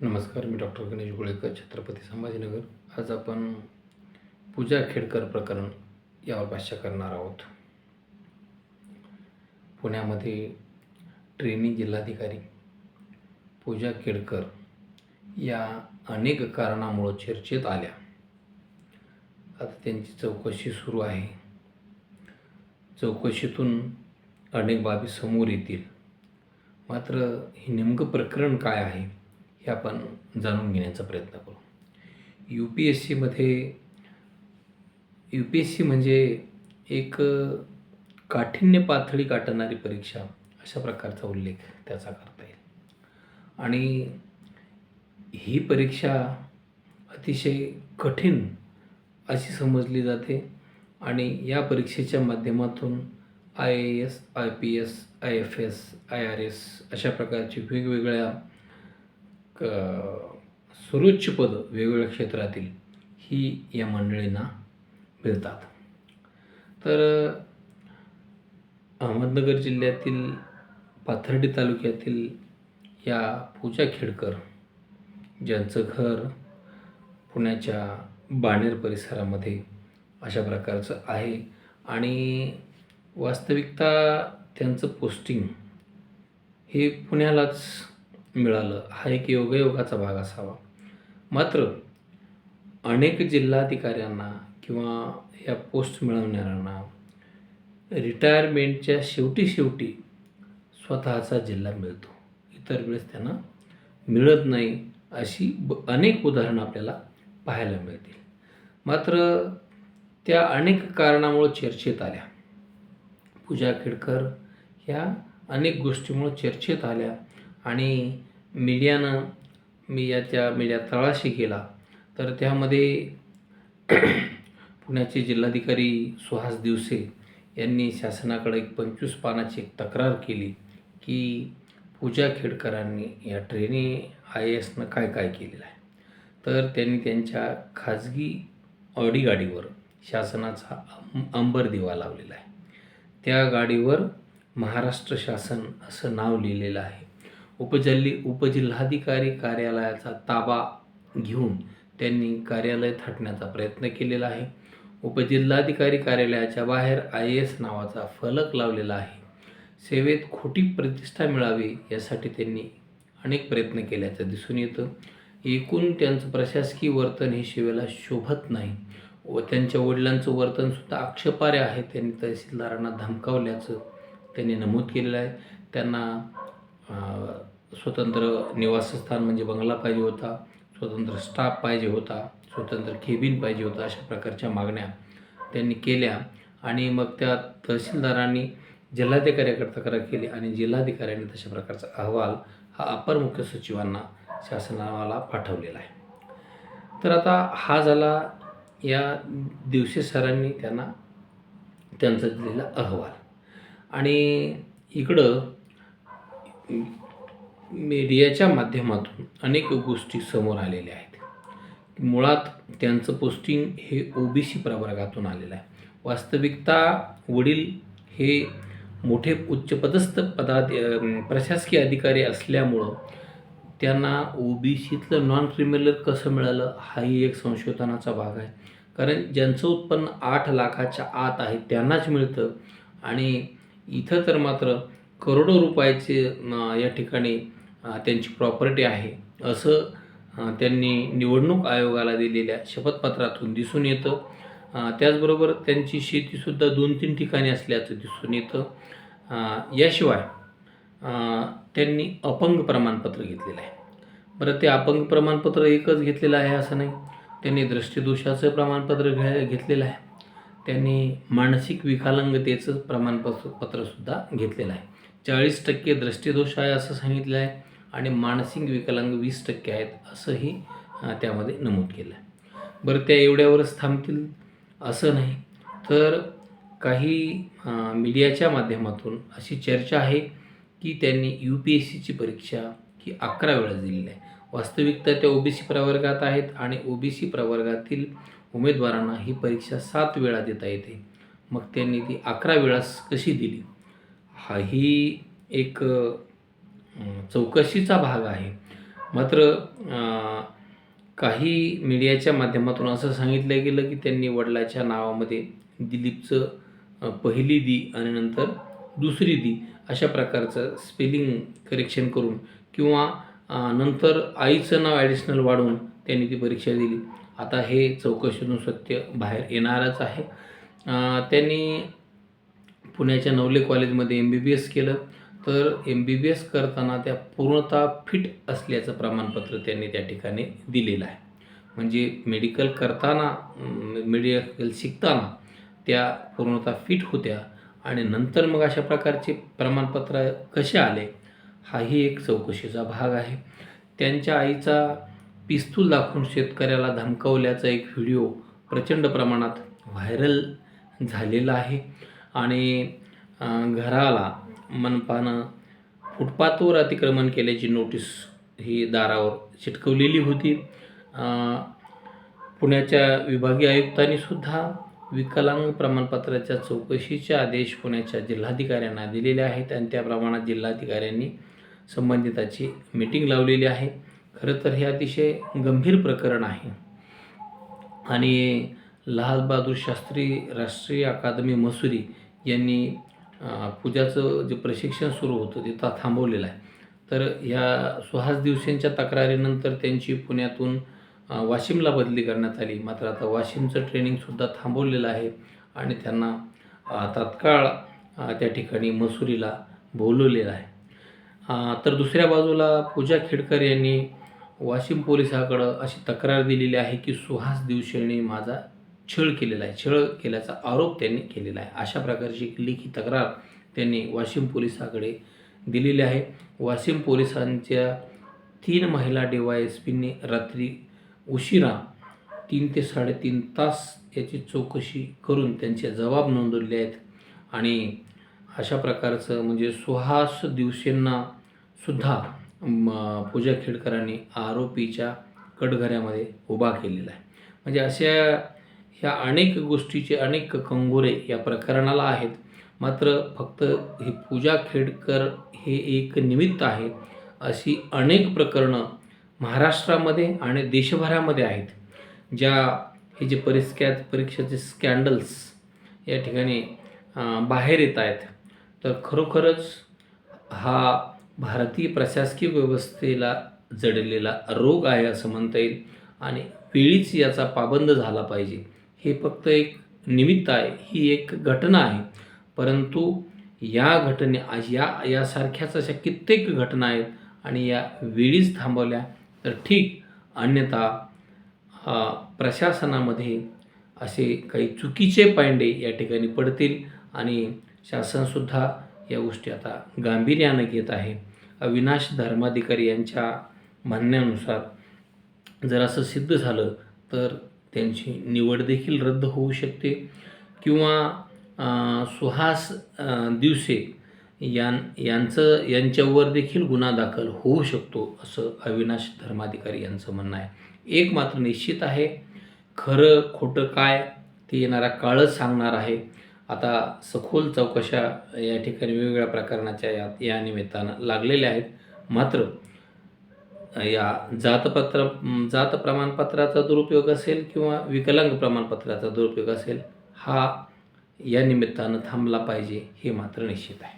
नमस्कार मी डॉक्टर गणेश गुळेकर छत्रपती संभाजीनगर. आज आपण पूजा खेडकर प्रकरण यावर भाष्य करणार आहोत. पुण्यामध्ये ट्रेनी जिल्हाधिकारी पूजा खेडकर या अनेक कारणामुळं चर्चेत आल्या. आता त्यांची चौकशी सुरू आहे. चौकशीतून अनेक बाबी समोर येतील. मात्र हे नेमकं प्रकरण काय आहे? हे आपण जाणून घेण्याचा प्रयत्न करू. यू पी एस सीमध्ये यू पी एस सी म्हणजे एक काठिण्य पातळी गाठणारी परीक्षा अशा प्रकारचा उल्लेख त्याचा करता येईल. आणि ही परीक्षा अतिशय कठीण अशी समजली जाते आणि या परीक्षेच्या माध्यमातून I A S I P S I F S I R S अशा प्रकारची वेगवेगळ्या क सर्वोच्च वेगवेगळ्या क्षेत्रातील ही या मंडळींना मिळतात. तर अहमदनगर जिल्ह्यातील पाथर्डी तालुक्यातील या पूजा खेडकर ज्यांचं घर पुण्याच्या बाणेर परिसरामध्ये अशा प्रकारचं आहे आणि वास्तविकता त्यांचं पोस्टिंग हे पुण्यालाच मिळालं. हा एक योगायोगाचा भाग असावा. मात्र अनेक जिल्हाधिकाऱ्यांना किंवा या पोस्ट मिळवणाऱ्यांना रिटायरमेंटच्या शेवटी शेवटी स्वतःचा जिल्हा मिळतो. इतर वेळेस त्यांना मिळत नाही अशी ब अनेक उदाहरणं आपल्याला पाहायला मिळतील. मात्र त्या अनेक कारणामुळं चर्चेत आल्या. पूजा खेडकर ह्या अनेक गोष्टीमुळं चर्चेत आल्या आणि मीडियानं मी याच्या मीडिया तळाशी केला. तर त्यामध्ये पुण्याचे जिल्हाधिकारी सुहास दिवसे यांनी शासनाकडे एक पंचवीस पानाची एक तक्रार केली की पूजा खेडकरांनी या ट्रेनी आय एसनं काय काय केलेलं आहे. तर त्यांनी त्यांच्या खाजगी ऑडी गाडीवर शासनाचा अं- अंबर दिवा लावलेला आहे. त्या गाडीवर महाराष्ट्र शासन असं नाव लिहिलेलं आहे. उपजल्ली उपजिल्हाधिकारी कार्यालयाचा ताबा घेऊन त्यांनी कार्यालय थाटण्याचा प्रयत्न केलेला आहे. उपजिल्हाधिकारी कार्यालयाच्या बाहेर आय एस नावाचा फलक लावलेला आहे. सेवेत खोटी प्रतिष्ठा मिळावी यासाठी त्यांनी अनेक प्रयत्न केल्याचं दिसून येतं. एकूण त्यांचं प्रशासकीय वर्तन हे सेवेला शोभत नाही व त्यांच्या वडिलांचं वर्तनसुद्धा आक्षेपार्ह आहे. त्यांनी तहसीलदारांना धमकावल्याचं त्यांनी नमूद केलेलं आहे. त्यांना स्वतंत्र निवासस्थान म्हणजे बंगला पाहिजे होता स्वतंत्र स्टाफ पाहिजे होता स्वतंत्र केबिन पाहिजे होता अशा प्रकारच्या मागण्या त्यांनी केल्या आणि मग त्या तहसीलदारांनी जिल्हाधिकाऱ्याकडे तक्रार केली आणि जिल्हाधिकाऱ्यांनी तशा प्रकारचा अहवाल हा अपर मुख्य सचिवांना शासनाला पाठवलेला आहे. तर आता हा झाला या दिवशी सरांनी त्यांना त्यांचा दिलेला अहवाल. आणि इकडं मीडियाच्या माध्यमातून अनेक गोष्टी समोर आलेल्या आहेत. मुळात त्यांचं पोस्टिंग हे ओ बी सी प्रवर्गातून आलेलं आहे. वास्तविकता वडील हे मोठे उच्चपदस्थ पदात प्रशासकीय अधिकारी असल्यामुळं त्यांना ओ बी सीतलं नॉन क्रिमिनल कसं मिळालं हाही एक संशोधनाचा भाग आहे. कारण ज्यांचं उत्पन्न आठ लाखाच्या आत आहे त्यांनाच मिळतं. आणि इथं तर मात्र करोडो रुपयाचे या ठिकाणी त्यांची प्रॉपर्टी आहे. असं त्यांनी निवडणूक आयोगाला दिलेल्या शपथपत्रातून दिसून येतं. त्याचबरोबर त्यांची शेतीसुद्धा दोन तीन ठिकाणी असल्याचं दिसून येतं. याशिवाय त्यांनी अपंग प्रमाणपत्र घेतलेलं आहे. बरं ते अपंग प्रमाणपत्र एकच घेतलेलं आहे असं नाही. त्यांनी दृष्टीदोषाचं प्रमाणपत्र घे घेतलेलं आहे. त्यांनी मानसिक विकलांगतेचं प्रमाणपत्र पत्रसुद्धा घेतलेलं आहे. चाळीस टक्के दृष्टीदोष आहे असं सांगितलं आहे. आणि मानसिक विकलांग वीस टक्के आहेत असंही त्यामध्ये नमूद केलं आहे बरं त्या एवढ्यावरच थांबतील असं नाही. तर काही मीडियाच्या माध्यमातून अशी चर्चा आहे की त्यांनी यू पी एस सीची परीक्षा ही अकरा वेळा दिलेली आहे. वास्तविकता त्या ओबीसी प्रवर्गात आहेत आणि ओबीसी प्रवर्गातील उमेदवारांना ही परीक्षा सात वेळा देता येते. मग त्यांनी ती अकरा वेळास कशी दिली? हा ही एक चौकशीचा भाग आहे. मात्र काही मीडियाच्या माध्यमातून असं सांगितलं गेलं की त्यांनी वडिलाच्या नावामध्ये दिलीपचं पहिली दी आणि नंतर दुसरी दी अशा प्रकारचं स्पेलिंग करेक्शन करून किंवा नंतर आईचं नाव ॲडिशनल वाढवून त्यांनी ती परीक्षा दिली. आता हे चौकशीतून सत्य बाहेर येणारच आहे. त्यांनी पुण्याच्या नवले कॉलेजमध्ये एम बी बी एस केलं. तर एम बी बी एस करताना त्या पूर्णतः फिट असल्याचं प्रमाणपत्र त्यांनी त्या ठिकाणी दिलेलं आहे. म्हणजे मेडिकल करताना मेडिकल शिकताना त्या पूर्णतः फिट होत्या आणि नंतर मग अशा प्रकारचे प्रमाणपत्र कसे आले हाही एक चौकशीचा भाग आहे. त्यांच्या आईचा पिस्तूल दाखवून शेतकऱ्याला धमकावल्याचा एक व्हिडिओ प्रचंड प्रमाणात व्हायरल झालेला आहे. आणि घराला मनपानं फुटपाथवर अतिक्रमण केल्याची नोटीस ही दारावर चिटकवलेली होती. पुण्याच्या विभागीय आयुक्तांनी सुद्धा विकलांग प्रमाणपत्राच्या चौकशीचे आदेश पुण्याच्या जिल्हाधिकाऱ्यांना दिलेले आहेत आणि त्या प्रमाणात जिल्हाधिकाऱ्यांनी संबंधिताची मीटिंग लावलेली आहे. खरं तर हे अतिशय गंभीर प्रकरण आहे. आणि लाल बहादूर शास्त्री राष्ट्रीय अकादमी मसुरी यांनी पूजाचं जे प्रशिक्षण सुरू होतं ते ता थांबवलेलं आहे. तर ह्या सुहास दिवसेंच्या तक्रारीनंतर त्यांची पुण्यातून वाशिमला बदली करण्यात आली. मात्र आता वाशिमचं ट्रेनिंगसुद्धा थांबवलेलं आहे आणि त्यांना तात्काळ त्या ठिकाणी मसुरीला बोलवलेलं आहे. तर दुसऱ्या बाजूला पूजा खेडकर यांनी वाशिम पोलिसाकडं अशी तक्रार दिलेली आहे की सुहास दिवशेने माझा छळ केलेला आहे. छळ केल्याचा आरोप त्यांनी केलेला आहे. अशा प्रकारची लेखी तक्रार त्यांनी वाशिम पोलिसाकडे दिलेली आहे. वाशिम पोलिसांच्या तीन महिला डी वाय एस पींनी रात्री उशिरा तीन ते साडेतीन तास याची चौकशी करून त्यांचे जबाब नोंदवले आहेत आणि अशा प्रकारचं म्हणजे सुहास दिवसेंना सुद्धा पूजा खेडकरांनी आरोपीच्या कटघऱ्यामध्ये उभा केलेला आहे. म्हणजे अशा ह्या अनेक गोष्टीचे अनेक कंगोरे या प्रकरणाला आहेत. मात्र फक्त ही पूजा खेडकर हे एक निमित्त आहे. अशी अनेक प्रकरणं महाराष्ट्रामध्ये आणि देशभरामध्ये आहेत. ज्या हे जे परिस्क्या परीक्षेचे स्कॅन्डल्स या ठिकाणी बाहेर येत आहेत. तर खरोखरच हा भारतीय प्रशासकीय व्यवस्थेला जडलेला रोग आहे असं म्हणता येईल आणि वेळीच याचा पाबंद झाला पाहिजे. हे फक्त एक निमित्त आहे ही एक घटना आहे. परंतु या घटने आज या यासारख्याच अशा कित्येक घटना आहेत आणि या वेळीच थांबवल्या तर ठीक अन्यथा प्रशासनामध्ये असे काही चुकीचे पायंडे या ठिकाणी पडतील आणि शासनसुद्धा या गोष्टी आता गांभीर्यानं घेत आहे. अविनाश धर्माधिकारी यांच्या म्हणण्यानुसार जर असं सिद्ध झालं तर त्यांची निवड देखील रद्द होऊ शकते. किंवा सुहास दिवसे यां यांचं यांच्यावर देखील गुन्हा दाखल होऊ शकतो असं अविनाश धर्माधिकारी यांचं म्हणणं आहे. एक मात्र निश्चित आहे खरं खोटं काय ते येणारा काळच सांगणार आहे. आता सखोल चौकशा या ठिकाणी वेगवेगळ्या प्रकरणाच्या या या निमित्तानं लागलेल्या आहेत. मात्र या जातपत्र जात प्रमाणपत्राचा दुरुपयोग असेल किंवा विकलांग प्रमाणपत्राचा दुरुपयोग असेल हा या निमित्तानं थांबला पाहिजे हे मात्र निश्चित आहे.